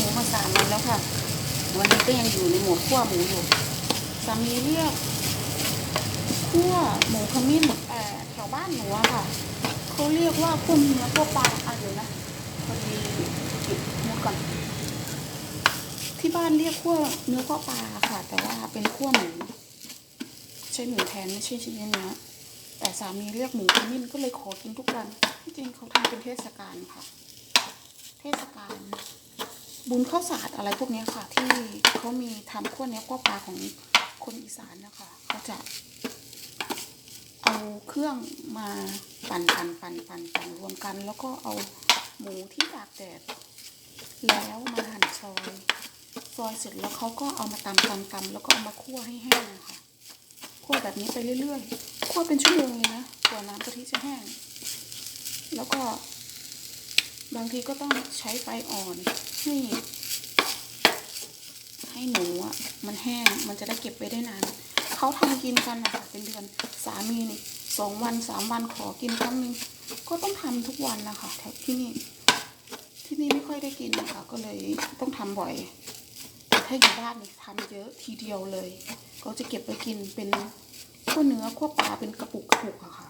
หมูมาสามวันแล้วค่ะ วันนี้ก็ยังอยู่ในหมดคั่วหมูอยู่สามีเรียกคั่วหมูขมิ้นแแถวบ้านหนูอะค่ะเขาเรียกว่าคั่วเนื้อคั่วปลาอะเดี๋ยวนะพอดีปิดมุดก่อนที่บ้านเรียกคั่วเนื้อคั่วปลาค่ะ แต่ว่าเป็นคั่วหมูใช้หมูแทนไม่ใช่ชิ้นเนื้อแต่สามีเรียกหมูขมิ้นก็เลยขอกินทุกวันที่จริงเขาทำเป็นเทศกาลค่ะ เทศกาล บุญข้าวสารอะไรพวกนี้ค่ะ ที่เขามีทำขั้วเนี้ยขั้วปลาของคนอีสานนะคะเขาจะเอาเครื่องมาปั่นปั่นปั่นปั่นปั่นรวมกัน แล้วก็เอาหมูที่ตากแดดแล้วมาหั่นซอยซอยเสร็จแล้วเขาก็เอามาตำตำตำแล้วก็เอามาคั่วให้แห้งค่ะคั่วแบบนี้ไปเรื่อยๆคั่วเป็นชั่วโมงเลยนะกว่าน้ำกะทิจะแห้ง แล้วก็ บางทีก็ต้องใช้ไฟอ่อนให้ให้หมูอะมันแห้งมันจะได้เก็บไว้ได้นานเขาทำกินกันนะคะเป็นเดือนสามีนี่สองวันสามวันขอกินครั้งหนึ่งก็ต้องทำทุกวันนะคะแถวที่นี่ที่นี่ไม่ค่อยได้กินนะคะก็เลยต้องทำบ่อยถ้าอยู่บ้านนี่ทำเยอะทีเดียวเลย ก็จะเก็บไว้กินเป็นขั้วเนื้อขั้วปลาเป็นกระปุกกระปุกอะค่ะ